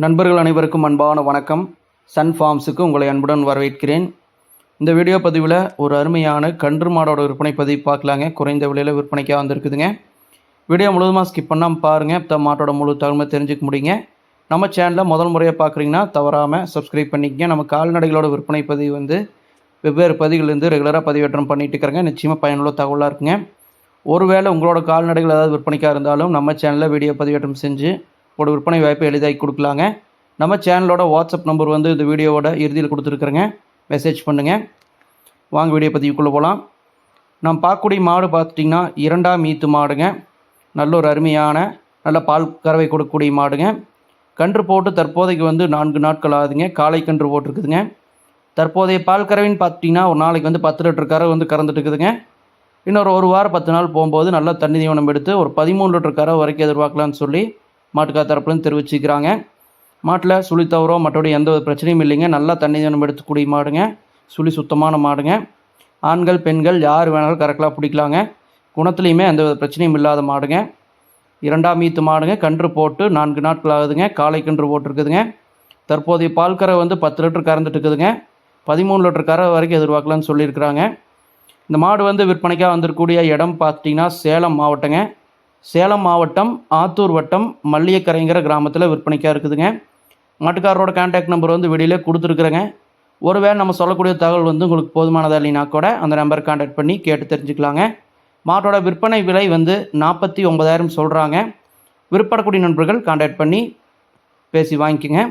நண்பர்கள் அனைவருக்கும் அன்பான வணக்கம். சன் ஃபார்ம்ஸுக்கு உங்களை அன்புடன் வரவேற்கிறேன். இந்த வீடியோ பதிவில் ஒரு அருமையான கன்று மாடோட விற்பனை பதிவு பார்க்கலாங்க. குறைந்த விலையில் விற்பனைக்காக வந்திருக்குதுங்க. வீடியோ முழுவதுமாக ஸ்கிப் பண்ணாமல் பாருங்கள் இப்போ மாட்டோட முழு தகவல் தெரிஞ்சுக்க முடியுங்க. நம்ம சேனலில் முதல் முறையாக பார்க்குறீங்கன்னா தவறாமல் சப்ஸ்கிரைப் பண்ணிக்கங்க. நம்ம கால்நடைகளோட விற்பனை பதிவு வந்து வெவ்வேறு பதிவுலேருந்து ரெகுலராக பதிவேற்றம் பண்ணிட்டு இருக்கிறேங்க. நிச்சயமாக பயனுள்ள தகவலாக இருக்குங்க. ஒருவேளை உங்களோட கால்நடைகள் ஏதாவது விற்பனைக்காக இருந்தாலும் நம்ம சேனலில் வீடியோ பதிவேற்றம் செஞ்சு உங்களோட விற்பனை வாய்ப்பை எளிதாகி கொடுக்கலாங்க. நம்ம சேனலோட வாட்ஸ்அப் நம்பர் வந்து இந்த வீடியோவோட இறுதியில் கொடுத்துருக்குறேங்க. மெசேஜ் பண்ணுங்கள் வாங்க வீடியோ பதிவுக்குள்ளே போகலாம் நம்ம பார்க்கக்கூடிய மாடு பார்த்துட்டிங்கன்னா இரண்டாம் ஈத்து மாடுங்க. நல்ல ஒரு அருமையான நல்ல பால் கறவை கொடுக்கக்கூடிய மாடுங்க. கன்று போட்டு தற்போதைக்கு வந்து நான்கு நாட்கள் ஆகுதுங்க. காலை கன்று போட்டிருக்குதுங்க. தற்போதைய பால் கறவைன்னு பார்த்துட்டிங்கன்னா ஒரு நாளைக்கு வந்து பத்து லிட்டர் கறவை வந்து கறந்துட்டு இருக்குதுங்க. இன்னொரு ஒரு வாரம் பத்து நாள் போகும்போது நல்லா தண்ணி தீவனம் எடுத்து ஒரு பதிமூணு லிட்டர் கறவை வரைக்கும் எதிர்பார்க்கலான்னு சொல்லி மாட்டுக்கா தரப்புலேருந்து தெரிவிச்சுக்கிறாங்க. மாட்டில் சுழி தவறோ மற்றபடி எந்த ஒரு பிரச்சனையும் இல்லைங்க. நல்லா தண்ணி தினம் எடுத்துக்கூடிய மாடுங்க. சுழி சுத்தமான மாடுங்க. ஆண்கள் பெண்கள் யார் வேணாலும் கரெக்டாக பிடிக்கலாங்க. குணத்துலேயுமே எந்த வித பிரச்சனையும் இல்லாத மாடுங்க. இரண்டாம் ஈத்து மாடுங்க. கன்று போட்டு நான்கு நாட்கள் ஆகுதுங்க. காலை கன்று போட்டிருக்குதுங்க. தற்போதைய பால் கரை வந்து பத்து லிட்டர் கறந்துட்டு இருக்குதுங்க. பதிமூணு லிட்டர் கரை வரைக்கும் எதிர்பார்க்கலாம்னு சொல்லியிருக்கிறாங்க. இந்த மாடு வந்து விற்பனைக்காக வந்திருக்கக்கூடிய இடம் பார்த்தீங்கன்னா சேலம் மாவட்டங்க. சேலம் மாவட்டம் ஆத்தூர் வட்டம் மல்லியக்கரைங்கிற கிராமத்தில் விற்பனைக்காக இருக்குதுங்க. மாட்டுக்காரரோட கான்டாக்ட் நம்பர் வந்து வெளியிலே கொடுத்துருக்குறேங்க. ஒருவேளை நம்ம சொல்லக்கூடிய தகவல் வந்து உங்களுக்கு போதுமானதா இல்லைனா கூட அந்த நம்பர் கான்டாக்ட் பண்ணி கேட்டு தெரிஞ்சுக்கலாங்க. மாட்டோட விற்பனை விலை வந்து நாற்பத்தி ஒன்பதாயிரம் சொல்கிறாங்க விற்படக்கூடிய நண்பர்கள் கான்டாக்ட் பண்ணி பேசி வாங்கிக்கோங்க.